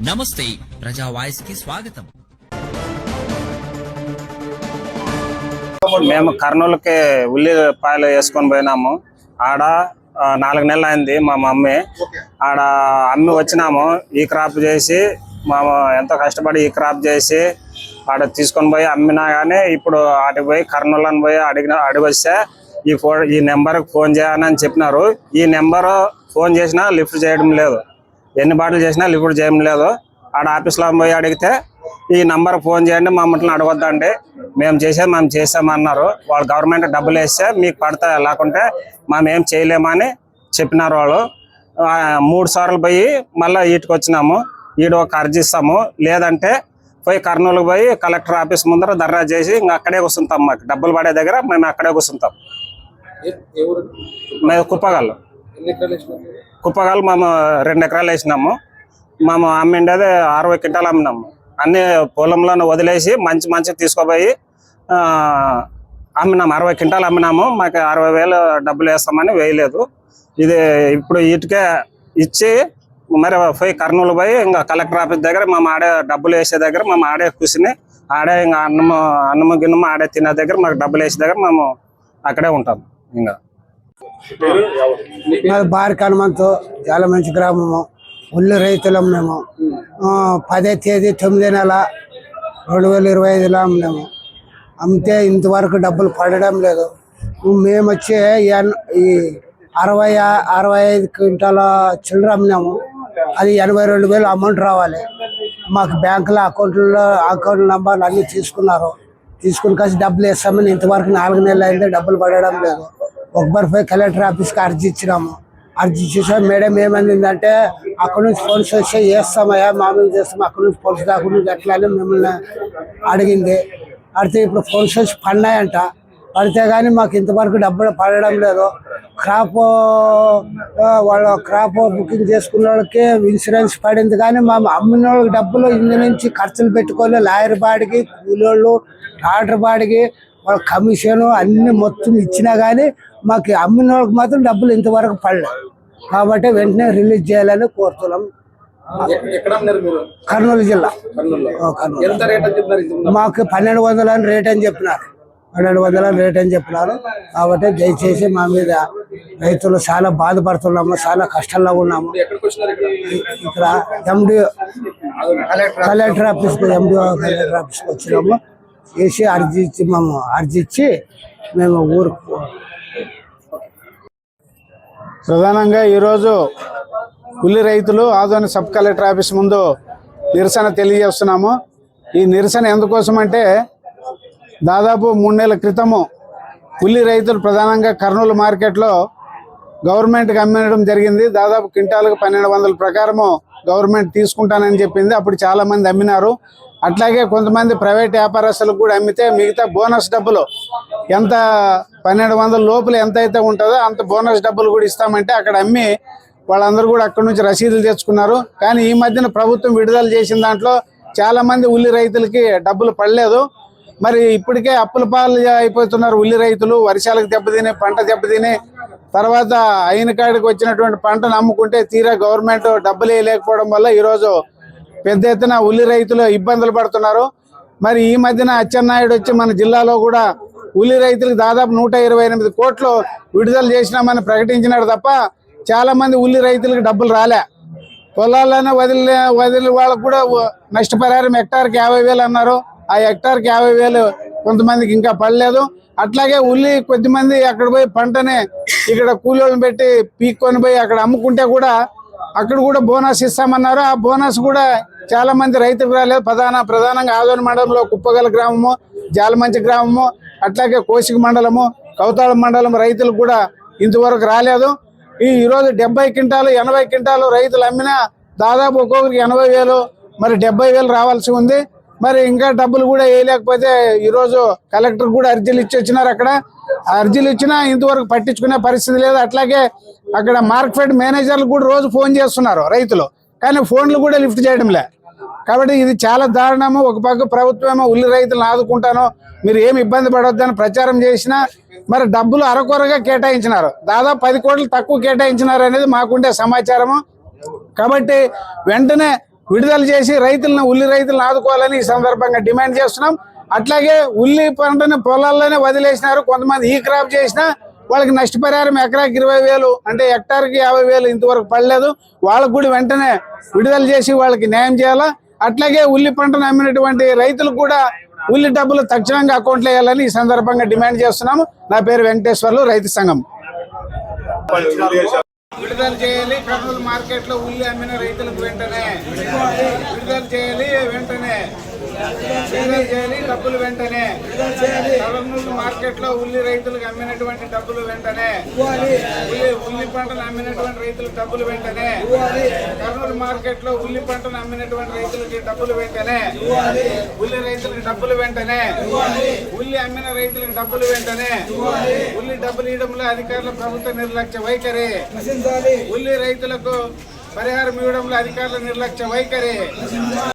నమస్తే ప్రజా వాయిస్కి స్వాగతం. మేము కర్నూలుకి ఉల్లిపాయలు వేసుకొని పోయినాము. ఆడ నాలుగు నెలలు అయింది మా మమ్మీ. ఆడ అమ్మి వచ్చినాము ఈ క్రాప్ చేసి మా ఎంతో కష్టపడి ఈ క్రాప్ చేసి ఆడ తీసుకొని పోయి అమ్మినా కానీ ఇప్పుడు ఆడికి పోయి కర్నూలు అని పోయి అడిగిన అడిగి వస్తే ఈ ఫో ఈ నెంబర్కి ఫోన్ చేయాలని చెప్పినారు. ఈ నెంబర్ ఫోన్ చేసినా లిఫ్ట్ చేయడం లేదు. ఎన్ని బాటలు చేసినా లిఫ్ట్ చేయడం లేదు. ఆడ ఆఫీస్లో పోయి అడిగితే ఈ నంబర్ ఫోన్ చేయండి మమ్మల్ని అడగొద్దండి. మేము చేసేది మేము చేసామన్నారు వాళ్ళు గవర్నమెంట్ డబ్బులు వేస్తే మీకు పడతాయి? లేకుంటే మేము ఏం చేయలేమని చెప్పినారు వాళ్ళు. మూడు సార్లు పోయి మళ్ళీ వీటికి వచ్చినాము. ఈడు ఒక అర్జీ ఇస్తాము. లేదంటే పోయి కర్నూలుకు పోయి కలెక్టర్ ఆఫీస్ ముందర ధర్నా చేసి ఇంకా అక్కడే కూర్చుంటాం మాకు. డబ్బులు పడే దగ్గర మేము అక్కడే కూర్చుంటాం. మేము కుప్పగాళ్ళు కుప్పగాలు మేము రెండు ఎకరాలు వేసినాము. మేము అమ్మిండేది అరవై క్వింటాలు అమ్మినాము. అన్ని పొలంలోనే వదిలేసి మంచి మంచి తీసుకుపోయి అమ్మినాము. అరవై క్వింటాలు అమ్మినాము. మాకు అరవై వేలు డబ్బులు వేస్తామని వేయలేదు. ఇది ఇప్పుడు ఇటుకే ఇచ్చి మరి పోయి కర్నూలు పోయి ఇంకా కలెక్టర్ ఆఫీస్ దగ్గర మేము ఆడే డబ్బులు వేసే దగ్గర మేము ఆడే కూర్చుని ఆడే ఇంకా అన్నము అన్నము గిన్నము ఆడే తినే దగ్గర మాకు డబ్బులు వేసే దగ్గర మేము అక్కడే ఉంటాం ఇంకా మాది బారిక హనుమంతు చాలా మంచి గ్రామము. ఉల్లి రైతులం మేము. పదే తేదీ తొమ్మిది నెల రెండు వేల ఇరవై ఐదులో అమ్మినాము. అమ్మితే ఇంతవరకు డబ్బులు పడడం లేదు. మేము వచ్చి ఎన్- ఈ అరవై అరవై ఐదు క్వింటాల చిల్లర అమ్మినాము. అది ఎనభై రెండు వేలు అమౌంట్ రావాలి. మాకు బ్యాంకులో అకౌంట్లో అకౌంట్ నెంబర్లు అన్నీ తీసుకున్నారు. తీసుకుని కలిసి డబ్బులు వేస్తామని ఇంతవరకు నాలుగు నెలలు అయితే డబ్బులు పడడం లేదు. ఒకసారి పోయి కలెక్టర్ ఆఫీస్కి అర్జీ ఇచ్చినాము. అర్జీ ఇచ్చేసా మేడం ఏమనిందంటే అక్కడ నుంచి ఫోన్స్ వస్తే చేస్తామయ్యా మామూలు చేస్తాం అక్కడ నుంచి ఫోన్స్ దాకా నుంచి ఎట్లా అని మిమ్మల్ని అడిగింది. అడిగితే ఇప్పుడు ఫోన్స్ వచ్చి పడినాయంట. పడితే కానీ మాకు ఇంతవరకు డబ్బులు పడడం లేదు. క్రాప్ వాళ్ళ క్రాప్ బుకింగ్ చేసుకున్న వాళ్ళకి ఇన్సూరెన్స్ పడింది కానీ మా అమ్మిన వాళ్ళకి డబ్బులు ఇందు నుంచి ఖర్చులు పెట్టుకొని లాయర్ బాడికి కూలోళ్ళు డాక్టర్ బాడికి వాళ్ళ కమిషన్ అన్ని మొత్తం ఇచ్చినా కానీ మాకు అమ్మిన వాళ్ళకి మాత్రం డబ్బులు ఇంతవరకు పడలేదు కాబట్టి వెంటనే రిలీజ్ చేయాలని కోరుతున్నాం. కర్నూలు జిల్లా. మాకు పన్నెండు వందలు రేట్ అని చెప్పినారు. పన్నెండు వందలు రేట్ అని చెప్పినారు. కాబట్టి దయచేసి మా మీద రైతులు చాలా బాధపడుతున్నాము చాలా కష్టంలో ఉన్నాము. ఇక్కడ? MD collector office. MDO collector ఆఫీస్కి వచ్చినాము. వేసి అర్జీ ఇచ్చి మేము అర్జీ ఇచ్చి మేము ఊరుకు ప్రధానంగా ఈరోజు ఉల్లి రైతులు ఆదోని సబ్ కలెక్టర్ ఆఫీస్ ముందు నిరసన తెలియజేస్తున్నాము. ఈ నిరసన ఎందుకోసం అంటే దాదాపు మూడు నెలల క్రితము ఉల్లి రైతులు ప్రధానంగా కర్నూలు మార్కెట్లో గవర్నమెంట్కి అమ్మడం జరిగింది. దాదాపు క్వింటాలకు పన్నెండు వందల ప్రకారము గవర్నమెంట్ తీసుకుంటానని చెప్పింది. అప్పుడు చాలా మంది అమ్మినారు. అట్లాగే కొంతమంది ప్రైవేట్ వ్యాపారస్తులకు కూడా అమ్మితే మిగతా బోనస్ డబ్బులు ఎంత పన్నెండు వందల లోపల ఎంత అయితే ఉంటుందో అంత బోనస్ డబ్బులు కూడా ఇస్తామంటే అక్కడ అమ్మి వాళ్ళందరూ కూడా అక్కడ నుంచి రసీదులు తెచ్చుకున్నారు. కానీ ఈ మధ్యన ప్రభుత్వం విడుదల చేసిన దాంట్లో చాలా మంది ఉల్లి రైతులకి డబ్బులు పడలేదు. మరి ఇప్పటికే అప్పుల పాలు అయిపోతున్నారు ఉల్లి రైతులు వర్షాలకు దెబ్బతిని పంట దెబ్బతిని. తర్వాత అయిన కాడికి వచ్చినటువంటి పంటను అమ్ముకుంటే తీరా గవర్నమెంట్ డబ్బులు వేయలేకపోవడం వల్ల ఈరోజు పెద్ద ఎత్తున ఉల్లి రైతులు ఇబ్బందులు పడుతున్నారు. మరి ఈ మధ్యన అచ్చెన్నాయుడు వచ్చి మన జిల్లాలో కూడా ఉల్లి రైతులకు దాదాపు నూట ఇరవై ఎనిమిది కోట్లు విడుదల చేసినామని ప్రకటించినాడు తప్ప చాలా మంది ఉల్లి రైతులకు డబ్బులు రాలే. పొలాల్లోనే వదిలే వదిలి వాళ్ళకు కూడా నష్టపరిహారం హెక్టార్కి యాభై వేలు అన్నారు. ఆ హెక్టార్కి యాభై వేలు కొంతమందికి ఇంకా పడలేదు. అట్లాగే ఉల్లి కొద్దిమంది అక్కడ పోయి పంటని ఇక్కడ కూలీలను పెట్టి పీక్కొని పోయి అక్కడ అమ్ముకుంటే కూడా అక్కడ కూడా బోనస్ ఇస్తామన్నారు. ఆ బోనస్ కూడా చాలా మంది రైతులకు రాలేదు. ప్రధాన ప్రధానంగా ఆదోని మండలంలో కుప్పగల గ్రామము జాలమంచి గ్రామము అట్లాగే కోసిక మండలము కౌతాళ మండలం రైతులు కూడా ఇంతవరకు రాలేదు. ఈ ఈరోజు డెబ్బై క్వింటాలు ఎనభై క్వింటాలు రైతులు అమ్మినా దాదాపు ఒక్కొక్కరికి ఎనభై వేలు మరి డెబ్బై వేలు రావాల్సి ఉంది. మరి ఇంకా డబ్బులు కూడా వేయలేకపోతే ఈరోజు కలెక్టర్ కూడా అర్జీలు ఇచ్చి వచ్చినారు అక్కడ. అర్జీలు ఇచ్చినా ఇంతవరకు పట్టించుకునే పరిస్థితి లేదు. అట్లాగే అక్కడ మార్కెట్ మేనేజర్లు కూడా రోజు ఫోన్ చేస్తున్నారు రైతులు. కానీ ఫోన్లు కూడా లిఫ్ట్ చేయడం లే కాబట్టి ఇది చాలా దారుణము. ఒక పక్క ప్రభుత్వమేమో ఉల్లి రైతులను ఆదుకుంటాను మీరు ఏమి ఇబ్బంది పడొద్దని ప్రచారం చేసినా మరి డబ్బులు అరకొరగా కేటాయించినారు. దాదాపు పది కోట్లు తక్కువ కేటాయించినారు అనేది మాకుండే సమాచారము. కాబట్టి వెంటనే విడుదల చేసి రైతులను ఉల్లి రైతులను ఆదుకోవాలని ఈ సందర్భంగా డిమాండ్ చేస్తున్నాం. అట్లాగే ఉల్లి పంటను పొలాల్లోనే వదిలేసినారు. కొంతమంది ఈ క్రాప్ చేసినా వాళ్ళకి నష్టపరిహారం ఎకరాకి ఇరవై వేలు అంటే హెక్టార్కి యాభై వేలు ఇంతవరకు పడలేదు. వాళ్ళకు కూడా వెంటనే విడుదల చేసి వాళ్ళకి న్యాయం చేయాలా? అట్లాగే ఉల్లి పంటను అమ్మినటువంటి రైతులు కూడా ఉల్లి డబ్బులు తక్షణంగా అకౌంట్లో వేయాలని ఈ సందర్భంగా డిమాండ్ చేస్తున్నాము. నా పేరు వెంకటేశ్వర్లు రైతు సంఘం. విడుదల చేయాలి కర్నూలు మార్కెట్లో ఉల్లి అమ్మిన రైతులకు వెంటనే. విడుదల చేయాలి వెంటనే. చేయాలి డబ్బులు వెంటనే. కర్నూలు మార్కెట్లో ఉల్లి రైతులకు అమ్మినటువంటి డబ్బులు వెంటనే. ఉల్లి ఉల్లి పంటను అమ్మినటువంటి రైతులకు డబ్బులు వెంటనే. కర్నూలు మార్కెట్లో ఉల్లి పంటను అమ్మినటువంటి రైతులకి డబ్బులు వెంటనే. ఉల్లి రైతులకు డబ్బులు వెంటనే. ఉల్లి అమ్మిన రైతులకు డబ్బులు వెంటనే. ఉల్లి డబ్బులు ఇవ్వడంలో అధికారుల ప్రభుత్వ నిర్లక్ష్య వైఖరి. ఉల్లి రైతులకు పరిహారం ఇవ్వడంలో అధికారుల నిర్లక్ష్య వైఖరి.